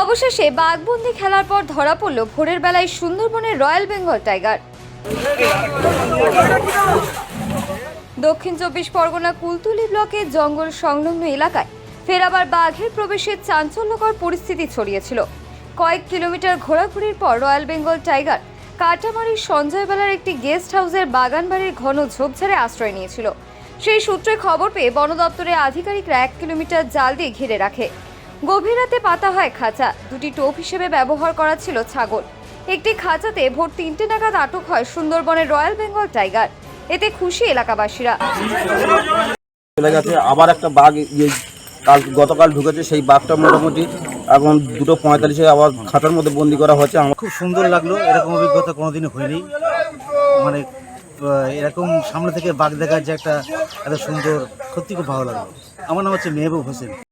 অবশেষে বাঘবন্দি খেলার পর ধরা পড়ল ভোরের বেলায় সুন্দরবনের রয়্যাল বেঙ্গল টাইগার। দক্ষিণ চব্বিশ পরগনা কুলতুলি ব্লকে জঙ্গল সংলগ্ন এলাকায় ফের আবার বাঘের প্রবেশের চাঞ্চল্যকর পরিস্থিতি ছড়িয়েছিল। কয়েক কিলোমিটার ঘোরাঘুরির পর রয়্যাল বেঙ্গল টাইগার কাটামারির সঞ্জয়বেলার একটি গেস্ট হাউসের বাগান বাড়ির ঘন ঝোপঝাড়ে আশ্রয় নিয়েছিল। সেই সূত্রে খবর পেয়ে বন দপ্তরের আধিকারিকরা এক কিলোমিটার জাল দিয়ে ঘিরে রাখে। গভীর রাতে পাতা হয় খাঁচা। দুটি টোপ হিসেবে ব্যবহার করা ছিল ছাগল। একটি খাঁচাতে ভোর তিনটে নাগাদ আটক হয় সুন্দরবনের রয়্যাল বেঙ্গল টাইগার। এতে খুশি এলাকাবাসীরা। চলে গেছে আবার একটা বাঘ ইয়ে কাল গতকাল ঢুকেছে সেই বাঘটা মোটামুটি এখন দুটো পঁয়তাল্লিশে আবার খাতার মধ্যে বন্দি করা হয়েছে। আমার খুব সুন্দর লাগল এরকম অভিজ্ঞতা কোনোদিনও হয়নি। মানে এরকম সামনে থেকে বাঘ দেখার যে একটা এত সুন্দর সত্যি খুব ভালো লাগল। আমার নাম হচ্ছে মেহবুব হোসেন।